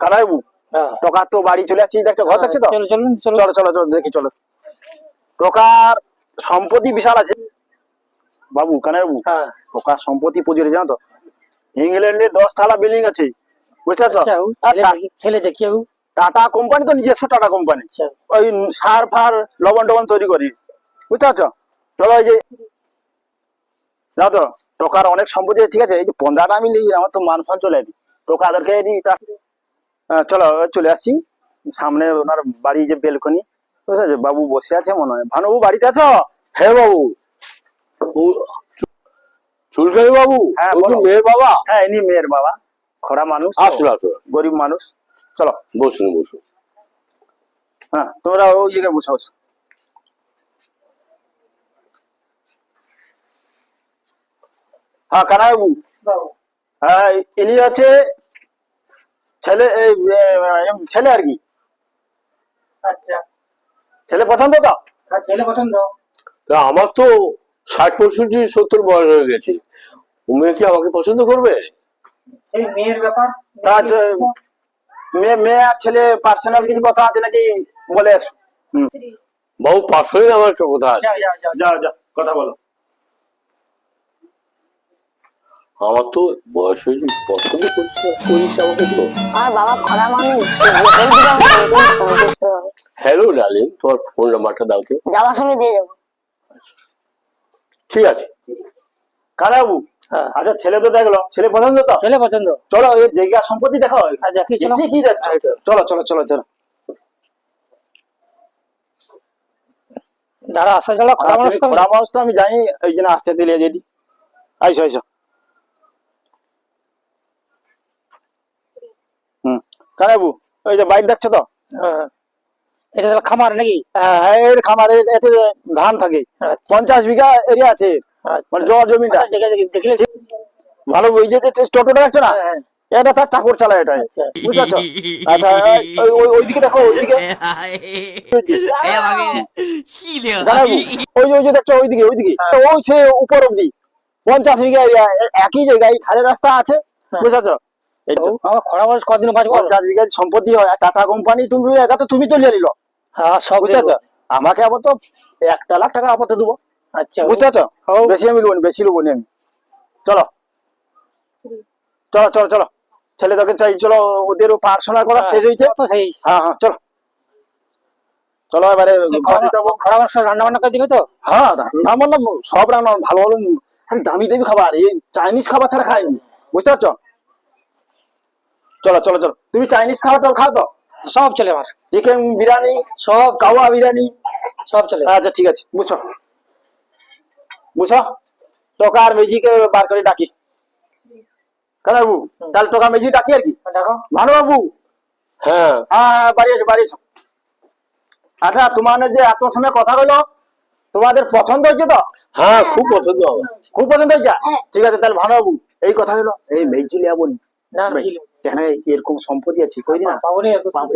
কানাইবু হ্যাঁ। টোকা তো বাড়ি চলে দেখছ ঘর দেখছ তো? চলো চলো চলো দেখি চলো। টোকার সম্পত্তি বিশাল আছে। বাবু কানাইবু হ্যাঁ। টোকার সম্পত্তি পুজোরে জানো তো? ইংল্যান্ডে দশ তালা বিল্ডিং আছে আচ্ছা ছেলে দেখি টাটা কোম্পানি তো নিজস্ব টাটা কোম্পানি। আচ্ছা। ওই সার ফার লবণ টবণ তৈরি করি বুঝতে পারছ? চলো এই যে তো টোকার অনেক সম্পত্তি আছে, ঠিক আছে? এই যে পন্দাটা আমি লিখি আমার তো মান সম্মান চলে যাবি দিই তা- হ্যাঁ, চলো চলে আসছি সামনে ওনার বাড়ি যে বেলকনি বুঝতে পারছ বাবু বসে আছে মনে হয়। ভানুবাবু বাড়িতে আছো? হ্যাঁ বাবু। চুলকানি বাবু? হ্যাঁ, বলো। মেয়ের বাবা? হ্যাঁ ইনি মেয়ের বাবা। খরা মানুষ আসুন আসুন গরিব মানুষ। চলো। বসুন বসুন। হ্যাঁ তোমরা ওই জায়গায় বসে বসো। হ্যাঁ কানাইবাবু বাবু। হ্যাঁ ইনি হচ্ছে ছেলে এই, ছেলে আর কি? আচ্ছা। ছেলে পছন্দ তো? আর ছেলে পছন্দ। তা আমার তো ষাট পঁয়ষট্টি সত্তর বয়স হয়ে গেছে। ও মেয়ে কি আমাকে পছন্দ করবে? সেই মেয়ের ব্যাপার। তা মেয়ে মেয়ে আর ছেলে পার্সোনাল কিছু কথা আছে নাকি? বলে এসো হুম। বাবু পার্সোনালি আমার একটা কথা আছে। যাও যাও কথা বলো। আমার তো বয়স হয়েছে পছন্দ করিস করিস আমাকে তো আমার বাবা খরা মানুষ হ্যালো ডার্লিং তোমার ফোন নাম্বারটা দাও তো। যাওয়ার সময় দিয়ে যাব। ঠিক আছে। কানাইবাবু হ্যাঁ। আচ্ছা ছেলে তো দেখল ছেলে পছন্দ তো? ছেলে পছন্দ। চলো এই জায়গা সম্পত্তি দেখো আর দেখি চলো। কি কি চলো চলো চলো চলো। দাঁড়া আসা চলো খরা মানুষ তো আমি জানি ওই জন্য আসতে দিলে যদি আইসো আইসো। কানাইবাবু ওই যে বাইক দেখছ তো? হ্যাঁ। এটা তাহলে খামার নাকি? হ্যাঁ হ্যাঁ, এর খামারে এতে ধান থাকে। আচ্ছা। পঞ্চাশ বিঘা এরিয়া আছে। মানে জল জমিটা। আচ্ছা, ভালো ওই যে টোটোটা দেখছ না? হ্যাঁ, এটা তার ঠাকুর চালায় এটা। আচ্ছা। বুঝতে আচ্ছা ওই- ওই ওইদিকে দেখো ওইদিকে। ওই যে ওই যে দেখছ ওইদিকে ওইদিকে। ওই সে উপর অব্দি পঞ্চাশ বিঘা এরিয়া একই জায়গায় ধারে রাস্তা আছে। বুঝতে তো আমার খরা মানুষ কদিন বাঁচবো? পঞ্চাশ বিঘা সম্পত্তি হয় টাটা কোম্পানি তুমি একা তো তুমি নিল হ্যাঁ সব বুঝতে আমাকে আবার তো একটা লাখ টাকা আপাতত দেবো। আচ্ছা বুঝতে বেশি আমি লোন বেশি লোবো নি আমি। চলো। চলো চলো চলো। ছেলেদেরকে চাই চলো ওদের পার্সোনাল করা শেষ হয়েছে সেই। হ্যাঁ হ্যাঁ চলো। চলো এবারে রান্না বান্না করে দিবে তো? হ্যাঁ রান্না বান্না সব রান্না ভালো ভালো দামি দামি খাবার। এই চাইনিজ খাবার ছাড়া খাইনি। বুঝতে পারছ? চলো চলো চলো। তুমি চাইনিজ খাবার টাবার খাও তো। সব চলে আমার। চিকেন বিরিয়ানি সব কাওয়া বিরিয়ানি সব চলে। আচ্ছা ঠিক আছে। বুঝছ? বুঝছ? টোকা আর মেজিকে বার করে ডাকি। কানাবু তাহলে টোকা মেজি ডাকি আর কি? দেখো। ভানুবাবু হ্যাঁ। হ্যাঁ বাড়ি এসো বাড়ি এসো। আচ্ছা তোমাদের যে এত সময় কথা হলো তোমাদের পছন্দ হয়েছে তো? হ্যাঁ খুব পছন্দ খুব পছন্দ হয়েছে? হ্যাঁ। ঠিক আছে তাহলে ভালো ভানুবাবু এই কথা হলো এই মেজি লিয়া বলি। না না কেন এরকম সম্পত্তি আছে? কই না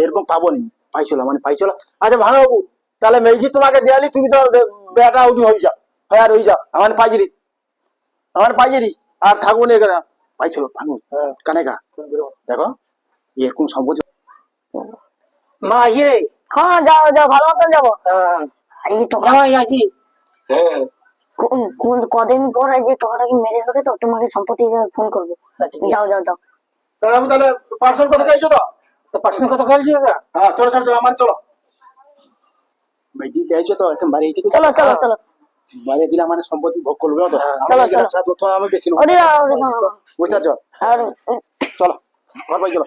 এরকম। পাবো নি পাইছিল মানে পাইছিল? আচ্ছা ভানুবাবু তাহলে মেজি তোমাকে দেয়ালি তুমি তো বেটা উঠি হয়ে যাও। হ্যাঁ হয়ে যাও। আমার পাইজিরি। আমার পাইজিরি। আর থাকব না এখানে। পাইছিল ভানু। কানেকা দেখো এরকম সম্পত্তি মা ইয়ে হ্যাঁ যাও যাও ভালো মতন যাব। হ্যাঁ, এই জামাই আছি হ্যাঁ। কোন- কোন- কদিন পর যে টোকাটাকে মেরে ফেলে তো তোমাকে সম্পত্তি ফোন করব। আচ্ছা, যাও। যাও যাও। তাহলে আমি তাহলে পার্সেল কথা খাইছো তো? তো পার্সোনাল কথা বলছি দাদা হ্যাঁ চলো চলো চলো আমার চলো। ভাইজি খাইছো তো এখন বাড়ি থেকে চলো চলো চলো। বাড়ি দিলে মানে সম্পত্তি ভোগ করবে তো। হ্যাঁ, চলো, চলো। তো আমি বেশি না ওরে ওরে আর চলো ঘর বাড়ি চলো।